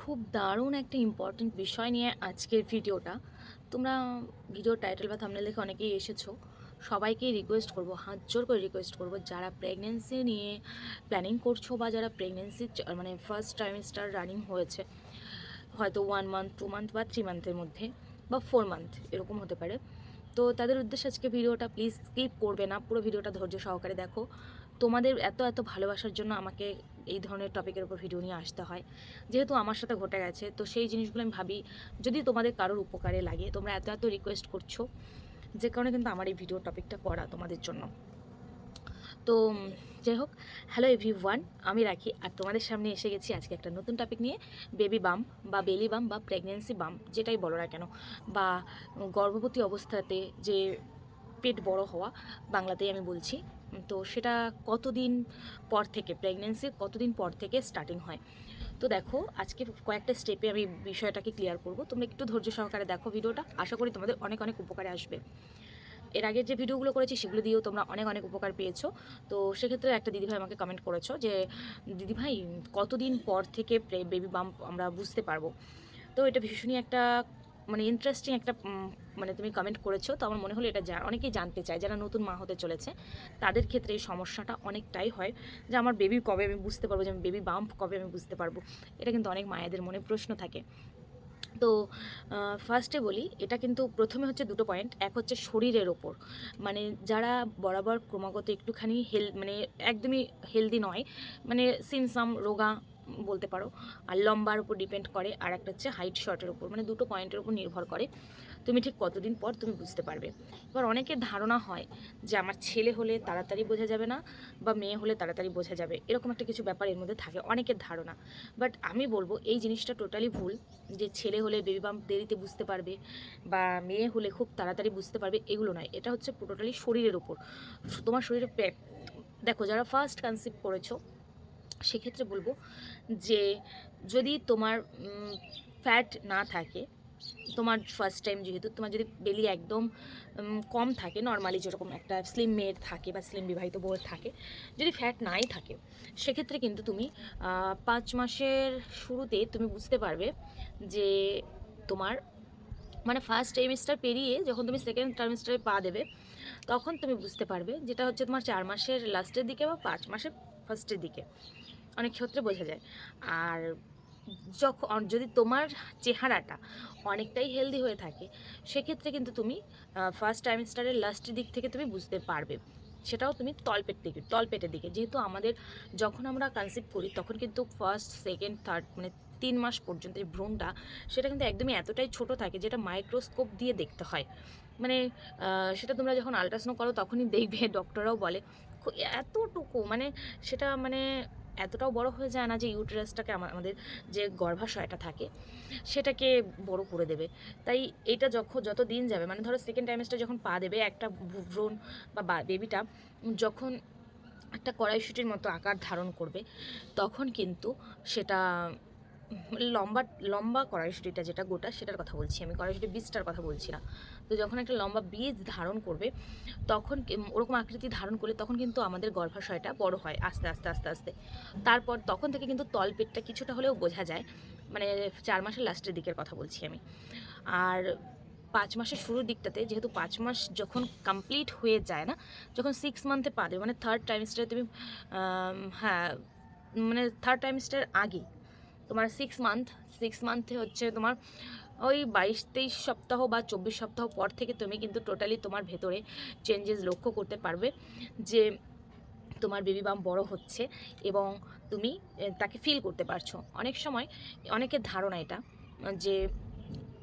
খুব দারুণ একটা ইম্পর্টেন্ট বিষয় নিয়ে আজকের ভিডিওটা। তোমরা ভিডিও টাইটেল বা থামনেল দেখে অনেকেই এসেছ। সবাইকে রিকোয়েস্ট করব, হাত জোর করে রিকোয়েস্ট করব, যারা প্রেগনেন্সি নিয়ে প্ল্যানিং করছ বা যারা প্রেগনেন্সি মানে ফার্স্ট ট্রাইমিস্টার রানিং হয়েছে, হয়তো ওয়ান মান্থ টু মান্থ বা থ্রি মান্থের মধ্যে বা ফোর মান্থ এরকম হতে পারে। তো তাদের উদ্দেশ্যে আজকে ভিডিওটা প্লিজ স্কিপ করবে না, পুরো ভিডিওটা ধৈর্য সহকারে দেখো। তোমাদের এত এত ভালোবাসার জন্য আমাকে এই ধরনের টপিকের উপর ভিডিও নিয়ে আসতে হয়। যেহেতু আমার সাথে ঘটে গেছে, তো সেই জিনিসগুলো আমি ভাবি, যদি তোমাদের কারোর উপকারে লাগে, তোমরা এত এত রিকোয়েস্ট করছ, যে কারণে কিন্তু আমার এই ভিডিও টপিকটা করা তোমাদের জন্য। তো যাই হোক হ্যালো এভরি ওয়ান আমি রাখি, আর তোমাদের সামনে এসে গেছি আজকে একটা নতুন টপিক নিয়ে বেবি বাম বা বেলি বাম বা প্রেগনেন্সি বাম যেটাই বলো না কেন, বা গর্ভবতী অবস্থাতে যে পেট বড় হওয়া, বাংলাতেই আমি বলছি। তো সেটা কতদিন পর থেকে প্রেগনেন্সির কতদিন পর থেকে স্টার্টিং হয়? তো দেখো, আজকে কয়েকটা স্টেপে আমি বিষয়টাকে ক্লিয়ার করব। তোমরা একটু ধৈর্য সহকারে দেখো ভিডিওটা। আশা করি তোমাদের অনেক অনেক উপকারে আসবে। এর আগে যে ভিডিওগুলো করেছি, সেগুলো দিয়েও তোমরা অনেক অনেক উপকার পেয়েছ। তো সেক্ষেত্রে একটা দিদিভাই আমাকে কমেন্ট করেছ যে, দিদিভাই, কতদিন পর থেকে বেবি বাম্প আমরা বুঝতে পারব? তো এটা ভীষণই একটা মানে ইন্টারেস্টিং একটা মানে তুমি কমেন্ট করেছ। তো আমার মনে হলো এটা অনেকেই জানতে চায় যারা নতুন মা হতে চলেছে। তাদের ক্ষেত্রে এই সমস্যাটা অনেকটাই হয় যে আমার বেবি কবে আমি বুঝতে পারব যে আমি বেবি বাম্প কবে আমি বুঝতে পারব। এটা কিন্তু অনেক মায়েদের মনে প্রশ্ন থাকে। তো ফার্স্টে বলি, এটা কিন্তু প্রথমে হচ্ছে দুটো পয়েন্ট এক হচ্ছে শরীরের ওপর। মানে যারা বরাবর ক্রমাগত একটুখানি হেল মানে একদমই হেলদি নয় মানে সিনসাম রোগা বলতে পারো। আর লম্বার উপর ডিপেন্ড করে, আর একটা হচ্ছে হাইট শর্টের উপর মানে দুটো পয়েন্টের উপর নির্ভর করে তুমি ঠিক কতদিন পর তুমি বুঝতে পারবে। এবার অনেকের ধারণা হয় যে আমার ছেলে হলে তাড়াতাড়ি বোঝা যাবে না, বা মেয়ে হলে তাড়াতাড়ি বোঝা যাবে, এরকম একটা কিছু ব্যাপার এর মধ্যে থাকে অনেকের ধারণা। বাট আমি বলব এই জিনিসটা টোটালি ভুল যে ছেলে হলে বেবি বাম্প দেরিতে বুঝতে পারবে, বা মেয়ে হলে খুব তাড়াতাড়ি বুঝতে পারবে, এগুলো নয়। এটা হচ্ছে টোটালি শরীরের উপর। তোমার শরীরে দেখো যারা ফার্স্ট কনসিভ করেছ সেক্ষেত্রে বলব যে যদি তোমার ফ্যাট না থাকে, তোমার ফার্স্ট টাইম যেহেতু, তোমার যদি বেলি একদম কম থাকে নর্মালি যেরকম একটা স্লিম মেয়ের থাকে বা স্লিম বিবাহিত বউয়ের থাকে, যদি ফ্যাট নাই থাকে, সেক্ষেত্রে কিন্তু তুমি পাঁচ মাসের শুরুতে তুমি বুঝতে পারবে যে তোমার মানে ফার্স্ট ট্রাইমিস্টার পেরিয়ে যখন তুমি সেকেন্ড ট্রাইমিস্টারে পা দেবে, তখন তুমি বুঝতে পারবে যেটা হচ্ছে তোমার চার মাসের লাস্টের দিকে বা পাঁচ মাসের ফার্স্টের দিকে। অনেক ক্ষেত্রে বোঝা যায়। আর যখন যদি তোমার চেহারাটা অনেকটাই হেলদি হয়ে থাকে, সেক্ষেত্রে কিন্তু তুমি ফার্স্ট ট্রাইমিস্টারের লাস্টের দিক থেকে তুমি বুঝতে পারবে। সেটাও তুমি তলপেট দিকে, তলপেটের দিকে। যেহেতু আমাদের যখন আমরা কনসিভ করি, তখন কিন্তু ফার্স্ট সেকেন্ড থার্ড মানে তিন মাস পর্যন্ত এই ভ্রূণটা, সেটা কিন্তু একদমই এতটাই ছোট থাকে যেটা মাইক্রোস্কোপ দিয়ে দেখতে হয়। মানে সেটা তোমরা যখন আলট্রাসাউন্ড করো তখনই দেখবে ডক্টররাও বলে এতটুকু। মানে সেটা মানে এতটাও বড় হয়ে যায় না যে ইউটেরাসটাকে আমা- আমাদের যে গর্ভাশয়টা থাকে, সেটাকে বড় করে দেবে। তাই এটা যখন যত দিন যাবে মানে ধরো সেকেন্ড টাইমেসটা যখন পা দেবে, একটা ভ্রূ- ভ্রূণ বা বেবিটা যখন একটা কড়াইশুটির মতো আকার ধারণ করবে, তখন কিন্তু সেটা, লম্বা লম্বা কড়াইশুটিটা যেটা গোটা, সেটার কথা বলছি আমি। কড়াইশুটি বীজটার কথা বলছি না। তো যখন একটা লম্বা বীজ ধারণ করবে, তখন ওরকম আকৃতি ধারণ করলে তখন কিন্তু আমাদের গর্ভাশয়টা বড় হয় আস্তে আস্তে আস্তে আস্তে। তারপর তখন থেকে কিন্তু তলপেটটা কিছুটা হলেও বোঝা যায়। মানে চার মাসের লাস্টের দিকের কথা বলছি আমি। আর পাঁচ মাসের শুরুর দিকটাতে যেহেতু পাঁচ মাস যখন কমপ্লিট হয়ে যায় না, যখন সিক্স মান্থে পা দেবে মানে থার্ড টাইমস্টারে তুমি হ্যাঁ মানে থার্ড টাইমস্টার আগে তোমার সিক্স মান্থ সিক্স মান্থে হচ্ছে তোমার ওই বাইশ তেইশ সপ্তাহ বা চব্বিশ সপ্তাহ পর থেকে তুমি কিন্তু টোটালি তোমার ভেতরে চেঞ্জেস লক্ষ্য করতে পারবে যে তোমার বেবি বাম বড় হচ্ছে এবং তুমি তাকে ফিল করতে পারছ। অনেক সময় অনেকের ধারণা এটা যে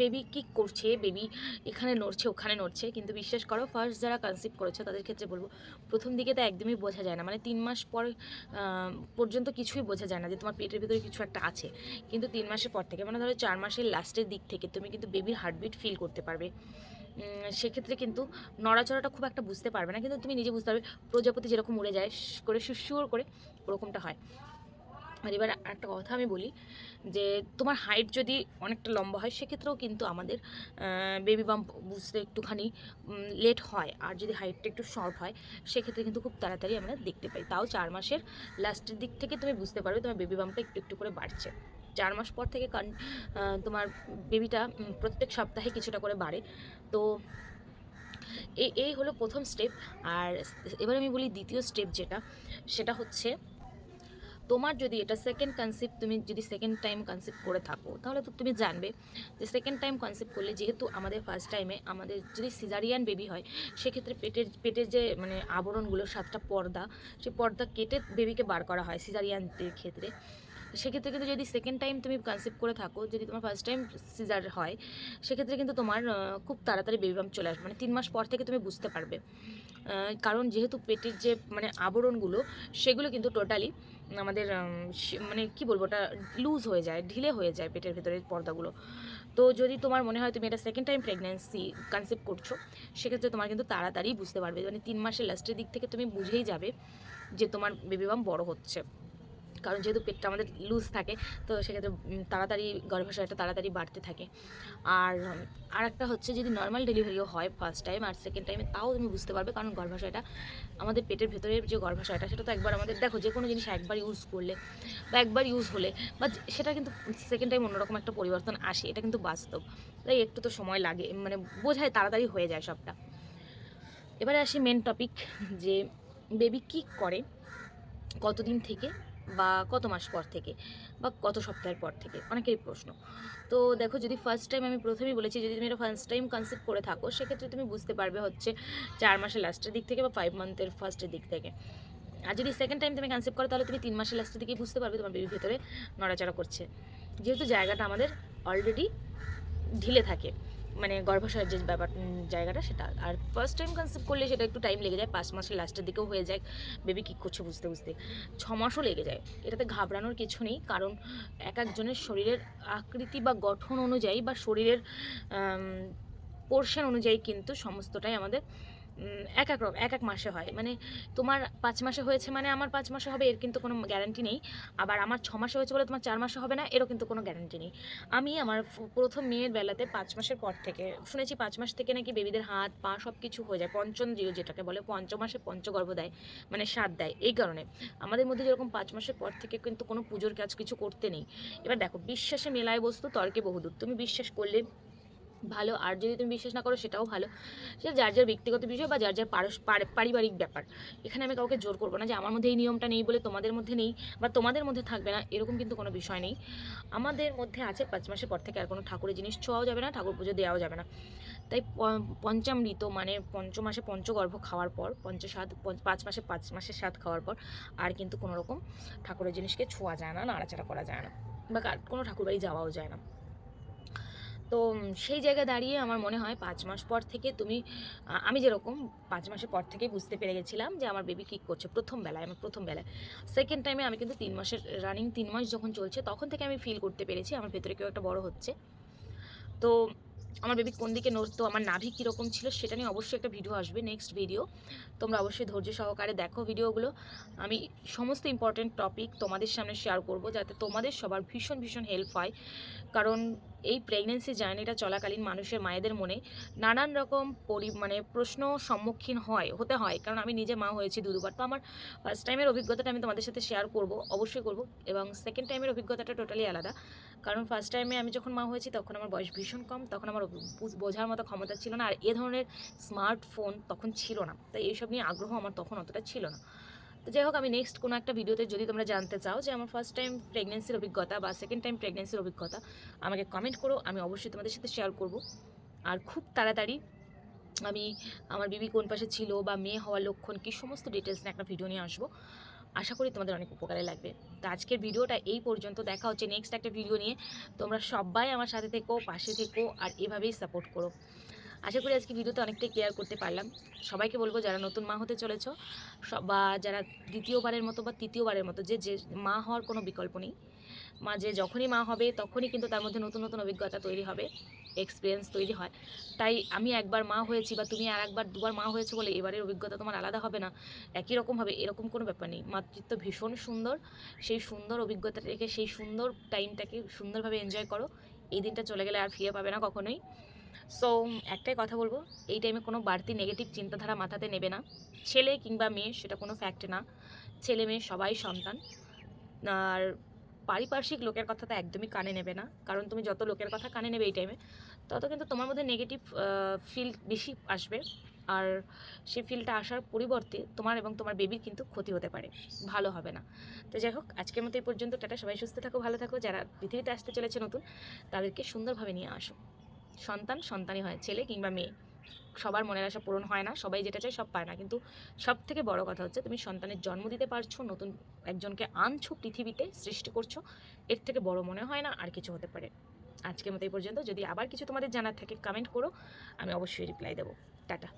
বেবি কি করছে বেবি এখানে নড়ছে, ওখানে নড়ছে। কিন্তু বিশ্বাস করো ফার্স্ট যারা কনসিভ করেছে, তাদের ক্ষেত্রে বলব, প্রথম দিকে তো একদমই বোঝা যায় না। মানে তিন মাস পর পর্যন্ত কিছুই বোঝা যায় না যে তোমার পেটের ভিতরে কিছু একটা আছে। কিন্তু তিন মাসের পর থেকে মানে ধরো চার মাসের লাস্টের দিক থেকে, তুমি কিন্তু বেবির হার্টবিট ফিল করতে পারবে। সেক্ষেত্রে কিন্তু নড়াচড়াটা খুব একটা বুঝতে পারবে না। কিন্তু তুমি নিজে বুঝতে পারবে, প্রজাপতি যেরকম উড়ে যায়, করে সুসুর করে ওরকমটা হয়। আর এবার একটা কথা আমি বলি যে, তোমার হাইট যদি অনেকটা লম্বা হয়, সেক্ষেত্রেও কিন্তু আমাদের বেবি বাম্প বুঝতে একটুখানি লেট হয়। আর যদি হাইটটা একটু শর্ট হয়, সেক্ষেত্রে কিন্তু খুব তাড়াতাড়ি আমরা দেখতে পাই। তাও চার মাসের লাস্টের দিক থেকে তুমি বুঝতে পারবে, তোমার বেবি বাম্পটা একটু একটু করে বাড়ছে। চার মাস পর থেকে কান- তোমার বেবিটা প্রত্যেক সপ্তাহে কিছুটা করে বাড়ে। তো এই হলো প্রথম স্টেপ আর এবার আমি বলি দ্বিতীয় স্টেপ যেটা, সেটা হচ্ছে তোমার যদি এটা সেকেন্ড কনসেপ্ট তুমি যদি সেকেন্ড টাইম কনসেপ্ট করে থাকো, তাহলে তো তুমি জানবে যে সেকেন্ড টাইম কনসেপ্ট করলে যেহেতু আমাদের ফার্স্ট টাইমে আমাদের যদি সিজারিয়ান বেবি হয়, সেক্ষেত্রে পেটের পেটের যে মানে আবরণগুলো, সাতটা পর্দা, সেই পর্দা কেটে বেবিকে বার করা হয় সিজারিয়ানদের ক্ষেত্রে। সেক্ষেত্রে কিন্তু যদি সেকেন্ড টাইম তুমি কনসেপ্ট করে থাকো, যদি তোমার ফার্স্ট টাইম সিজার হয়, সেক্ষেত্রে কিন্তু তোমার খুব তাড়াতাড়ি বেবি বাম চলে আসবে। মানে তিন মাস পর থেকে তুমি বুঝতে পারবে। কারণ যেহেতু পেটের যে মানে আবরণগুলো, সেগুলো কিন্তু টোটালি আমাদের মানে কি বলব ওটা লুজ হয়ে যায়, ঢিলে হয়ে যায় পেটের ভেতরের পর্দাগুলো। তো যদি তোমার মনে হয় তুমি এটা সেকেন্ড টাইম প্রেগনেন্সি কনসেপ্ট করছ, সেক্ষেত্রে তোমার কিন্তু তাড়াতাড়ি বুঝতে পারবে। মানে তিন মাসের লাস্টের দিক থেকে তুমি বুঝেই যাবে যে তোমার বেবি বাম বড় হচ্ছে। কারণ যেহেতু পেটটা আমাদের লুজ থাকে, তো সেক্ষেত্রে তাড়াতাড়ি গর্ভাশয়টা তাড়াতাড়ি বাড়তে থাকে। আর আর একটা হচ্ছে যদি নর্মাল ডেলিভারিও হয় ফার্স্ট টাইম আর সেকেন্ড টাইমে তাও তুমি বুঝতে পারবে কারণ গর্ভাশয়টা আমাদের পেটের ভেতরের যে গর্ভাশয়টা, সেটা তো একবার আমাদের, দেখো যে কোনো জিনিস একবার ইউজ করলে বা একবার ইউজ হলে, বা সেটা কিন্তু সেকেন্ড টাইম অন্যরকম একটা পরিবর্তন আসে, এটা কিন্তু বাস্তব। তাই একটু তো সময় লাগে মানে বোঝায় তাড়াতাড়ি হয়ে যায় সবটা। এবারে আসি মেন টপিক যে বেবি কি করে, কতদিন থেকে বা কত মাস পর থেকে বা কত সপ্তাহের পর থেকে? অনেকেরই প্রশ্ন। তো দেখো, যদি ফার্স্ট টাইম আমি প্রথমেই বলেছি, যদি তুমি এটা ফার্স্ট টাইম কনসেপ্ট করে থাকো, সেক্ষেত্রে তুমি বুঝতে পারবে হচ্ছে চার মাসের লাস্টের দিক থেকে বা ফাইভ মান্থের ফার্স্টের দিক থেকে। আর যদি সেকেন্ড টাইম তুমি কনসেপ্ট করো, তাহলে তুমি তিন মাসের লাস্টের দিকেই বুঝতে পারবে তোমার বেবির ভেতরে নড়াচড়া করছে। যেহেতু জায়গাটা আমাদের অলরেডি ঢিলে থাকে। মানে গর্ভাশয়ের যে ব্যাপার জায়গাটা সেটা। আর ফার্স্ট টাইম কনসেপ্ট করলে সেটা একটু টাইম লেগে যায়, পাঁচ মাসের লাস্টের দিকেও হয়ে যায়। বেবি কী করছে বুঝতে বুঝতে। ছ মাসও লেগে যায়। এটাতে ঘাবড়ানোর কিছু নেই, কারণ এক একজনের শরীরের আকৃতি বা গঠন অনুযায়ী বা শরীরের পোর্শন অনুযায়ী কিন্তু সমস্তটাই আমাদের এক এক রকম এক এক মাসে হয়। মানে তোমার পাঁচ মাসে হয়েছে মানে আমার পাঁচ মাসে হবে, এর কিন্তু কোনো গ্যারান্টি নেই। আবার আমার ছ মাসে হয়েছে বলে তোমার চার মাসে হবে না, এরও কিন্তু কোনো গ্যারান্টি নেই। আমি আমার প্রথম মেয়ের বেলাতে পাঁচ মাসের পর থেকে, শুনেছি পাঁচ মাস থেকে নাকি বেবিদের হাত, পা সব কিছু হয়ে যায়, পঞ্চম পঞ্চন্দ্রিয় যেটাকে বলে, পঞ্চ মাসে পঞ্চগর্ভ দেয় মানে স্বাদ দেয়, এই কারণে। আমাদের মধ্যে যেরকম পাঁচ মাসের পর থেকে কিন্তু কোনো পুজোর কাজ কিছু করতে নেই। এবার দেখো, বিশ্বাসে মেলায় বস্তু তর্কে বহুদূর। তুমি বিশ্বাস করলে ভালো। আর যদি তুমি বিশ্বাস না করো, সেটাও ভালো। সেটা যার যার ব্যক্তিগত বিষয় বা যার যার পারিবারিক ব্যাপার। এখানে আমি কাউকে জোর করব না যে আমার মধ্যে এই নিয়মটা নেই বলে তোমাদের মধ্যে নেই বা তোমাদের মধ্যে থাকবে না, এরকম কিন্তু কোনো বিষয় নেই। আমাদের মধ্যে আছে পাঁচ মাসের পর থেকে আর কোনো ঠাকুরের জিনিস ছোঁয়াও যাবে না, ঠাকুর পুজো দেওয়াও যাবে না। তাই পঞ্চামৃত মানে পঞ্চ মাসে পঞ্চগর্ভ খাওয়ার পর পঞ্চ- পাঁচ মাসে পাঁচ মাসের স্বাদ খাওয়ার পর আর কিন্তু কোনো রকম ঠাকুরের জিনিসকে ছোঁয়া যায় না, নাড়াচাড়া করা যায় না বা কোনো ঠাকুর বাড়ি যাওয়াও যায় না। তো সেই জায়গায় দাঁড়িয়ে আমার মনে হয় পাঁচ মাস পর থেকে তুমি আমি যেরকম পাঁচ মাসের পর থেকেই বুঝতে পেরে গেছিলাম যে আমার বেবি কী করছে প্রথম বেলায় আমার প্রথম বেলায়। সেকেন্ড টাইমে আমি কিন্তু তিন মাসের রানিং তিন মাস যখন চলছে তখন থেকে আমি ফিল করতে পেরেছি আমার ভেতরে কেউ একটা বড় হচ্ছে। তো আমার বেবি কোন দিকে নড়তো আমার নাভি কীরকম ছিল সেটা নিয়ে অবশ্যই একটা ভিডিও আসবে নেক্সট ভিডিও তোমরা অবশ্যই ধৈর্য সহকারে দেখো ভিডিওগুলো আমি সমস্ত ইম্পর্টেন্ট টপিক তোমাদের সামনে শেয়ার করব যাতে তোমাদের সবার ভীষণ ভীষণ হেল্প হয়। কারণ এই প্রেগনেন্সি জার্নিটা চলাকালীন মানুষের মায়েদের মনে নানান রকম পরি মানে প্রশ্ন সম্মুখীন হয়, হতে হয়। কারণ আমি নিজে মা হয়েছি দু দুবার। তো আমার ফার্স্ট টাইমের অভিজ্ঞতাটা আমি তোমাদের সাথে শেয়ার করব, অবশ্যই করব। এবং সেকেন্ড টাইমের অভিজ্ঞতাটা টোটালি আলাদা। কারণ ফার্স্ট টাইমে আমি যখন মা হয়েছি, তখন আমার বয়স ভীষণ কম, তখন আমার বোঝার মতো ক্ষমতা ছিল না। আর এ ধরনের স্মার্টফোন তখন ছিল না। তাই এইসব নিয়ে আগ্রহ আমার তখন অতটা ছিল না। যাই হোক আমি নেক্সট কোনো একটা ভিডিওতে যদি তোমরা জানতে চাও যে আমার ফার্স্ট টাইম প্রেগনেন্সির অভিজ্ঞতা বা সেকেন্ড টাইম প্রেগনেন্সির অভিজ্ঞতা, আমাকে কমেন্ট করো, আমি অবশ্যই তোমাদের সাথে শেয়ার করব। আর খুব তাড়াতাড়ি আমি আমার বিবি কোন পাশে ছিল বা মেয়ে হওয়ার লক্ষণ, কি সমস্ত ডিটেলস নিয়ে একটা ভিডিও নিয়ে আসব। আশা করি তোমাদের অনেক উপকারে লাগবে। তো আজকের ভিডিওটা এই পর্যন্ত, দেখা হচ্ছে নেক্সট একটা ভিডিও নিয়ে। তোমরা সবাই আমার সাথে থেকো, পাশে থেকো, আর এভাবেই সাপোর্ট করো। আশা করি আজকে ভিডিওতে অনেকটাই ক্লিয়ার করতে পারলাম। সবাইকে বলব, যারা নতুন মা হতে চলেছ বা যারা দ্বিতীয়বারের মতো বা তৃতীয়বারের মতো, যে যে মা হওয়ার কোনো বিকল্প নেই। মা যে যখনই মা হবে, তখনই কিন্তু তার মধ্যে নতুন নতুন অভিজ্ঞতা তৈরি হবে এক্সপিরিয়েন্স তৈরি হয়। তাই আমি একবার মা হয়েছি বা তুমি আর একবার দুবার মা হয়েছে বলে এবারের অভিজ্ঞতা তোমার আলাদা হবে না। একই রকম হবে, এরকম কোনো ব্যাপার নেই। মাতৃত্ব ভীষণ সুন্দর। সেই সুন্দর অভিজ্ঞতা রেখে সেই সুন্দর টাইমটাকে সুন্দরভাবে এনজয় করো। এই দিনটা চলে গেলে আর ফিরে পাবে না কখনোই। সো একটাই কথা বলব, এই টাইমে কোনো বাড়তি নেগেটিভ চিন্তাধারা মাথাতে নেবে না। ছেলে কিংবা মেয়ে, সেটা কোনো ফ্যাক্ট না। ছেলে মেয়ে সবাই সন্তান। আর পারিপার্শ্বিক লোকের কথা তো একদমই কানে নেবে না। কারণ তুমি যত লোকের কথা কানে নেবে এই টাইমে তত কিন্তু তোমার মধ্যে নেগেটিভ ফিল বেশি আসবে। আর সেই ফিলটা আসার পরিবর্তে তোমার এবং তোমার বেবির কিন্তু ক্ষতি হতে পারে। ভালো হবে না। তো যাই হোক, আজকের মতো এই পর্যন্ত। টাটা, সবাই সুস্থ থাকো, ভালো থাকো। যারা পৃথিবীতে আসতে চলেছে নতুন, তাদেরকে সুন্দরভাবে নিয়ে আসো। সন্তান, সন্তানই হয়, ছেলে কিংবা মেয়ে। সবার মনের আশা পূরণ হয় না, সবাই যেটা চায় সব পায় না। কিন্তু সব থেকে বড় কথা হচ্ছে তুমি সন্তানের জন্ম দিতে পারছ, নতুন একজনকে আনছো, পৃথিবীতে সৃষ্টি করছ, এর থেকে বড় মনে হয় না আর কিছু হতে পারে। আজকের মতো এই পর্যন্ত। যদি আবার কিছু তোমাদের জানার থাকে কমেন্ট করো, আমি অবশ্যই রিপ্লাই দেবো। টাটা।